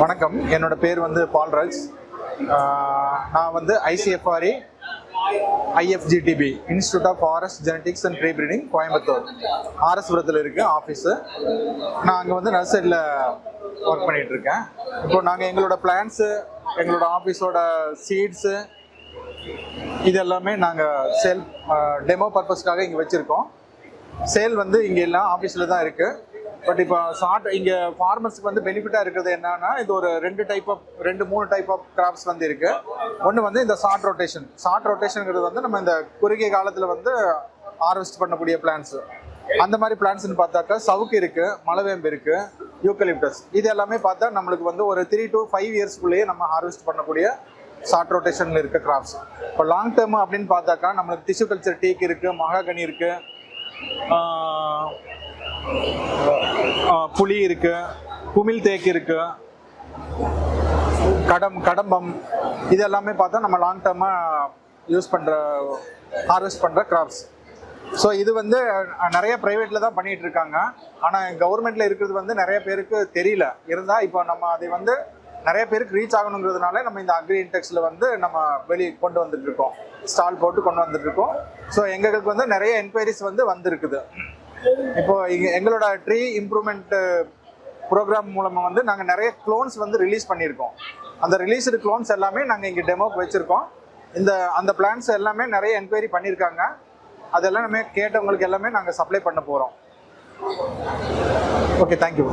வணக்கம். என்னோட பேர் வந்து பால்ராஜ் நான் வந்து ICFRE IFGTB institute of forest genetics and tree breeding Coimbatore ஆர்எஸ்புரத்தில் இருக்குது ஆஃபீஸு நான் அங்கே வந்து நர்சரியில் ஒர்க் பண்ணிட்டு இருக்கேன் இப்போ நாங்கள் எங்களோட பிளான்ஸு எங்களோட ஆஃபீஸோட சீட்ஸு இது எல்லாமே நாங்கள் சேல் டெமோ பர்பஸ்க்காக இங்கே வச்சுருக்கோம். சேல் வந்து இங்கே எல்லாம் ஆஃபீஸில் தான் இருக்குது பட் இப்போ ஷார்ட் இங்கே ஃபார்மர்ஸ்க்கு வந்து பெனிஃபிட்டாக இருக்கிறது என்னன்னா இது ஒரு ரெண்டு டைப் ஆஃப் ரெண்டு மூணு டைப் ஆஃப் கிராப்ஸ் வந்து இருக்கு. ஒன்று வந்து இந்த ஷார்ட் ரொட்டேஷன் ஷார்ட் ரொட்டேஷனுங்கிறது வந்து நம்ம இந்த குறுகிய காலத்தில் வந்து ஹார்வெஸ்ட் பண்ணக்கூடிய பிளான்ஸ் அந்த மாதிரி பிளான்ஸ்னு பார்த்தாக்கா சவுக்கு இருக்கு மலவேம்பு இருக்கு யூக்கலிப்டஸ் இது எல்லாமே பார்த்தா நம்மளுக்கு வந்து ஒரு த்ரீ டு ஃபைவ் இயர்ஸ்க்குள்ளேயே நம்ம ஹார்வெஸ்ட் பண்ணக்கூடிய ஷார்ட் ரொட்டேஷனில் இருக்க கிராப்ஸ் இப்போ லாங் டேர்ம் அப்படின்னு பார்த்தாக்கா நம்மளுக்கு டிஷ்யூ கல்ச்சர் டீக் இருக்கு மகாகனி இருக்கு புளி இருக்கு குமிழ் தேக்கு இருக்கு கடம் கடம்பம் இது எல்லாமே பார்த்தா நம்ம லாங் டேர்மாக யூஸ் பண்ணுற ஹார்வெஸ்ட் பண்ணுற கிராப்ஸ் ஸோ இது வந்து நிறைய ப்ரைவேட்டில் தான் பண்ணிட்டு இருக்காங்க. ஆனால் கவர்மெண்ட்டில் இருக்கிறது வந்து நிறைய பேருக்கு தெரியல. இருந்தால் இப்போ நம்ம அதை வந்து நிறைய பேருக்கு ரீச் ஆகணுங்கிறதுனால நம்ம இந்த அக்ரி இன்டெக்ஸில் வந்து நம்ம வெளியே கொண்டு வந்துட்டு இருக்கோம். ஸ்டால் போட்டு கொண்டு வந்துட்டு இருக்கோம். ஸோ எங்களுக்கு வந்து நிறைய என்கொயரிஸ் வந்து வந்திருக்குது. இப்போ எங்களோட ட்ரீ இம்ப்ரூவ்மெண்ட் ப்ரோக்ராம் மூலமாக வந்து நாங்கள் நிறைய க்ளோன்ஸ் வந்து ரிலீஸ் பண்ணியிருக்கோம். அந்த ரிலீஸ்டு க்ளோன்ஸ் எல்லாமே நாங்கள் இங்கே டெமோக்கு வச்சுருக்கோம். இந்த அந்த பிளான்ஸ் எல்லாமே நிறைய என்கொயரி பண்ணியிருக்காங்க. அதெல்லாம் நம்ம கேட்டவங்களுக்கு எல்லாமே நாங்கள் சப்ளை பண்ண போகிறோம் ஓகே தேங்க்யூ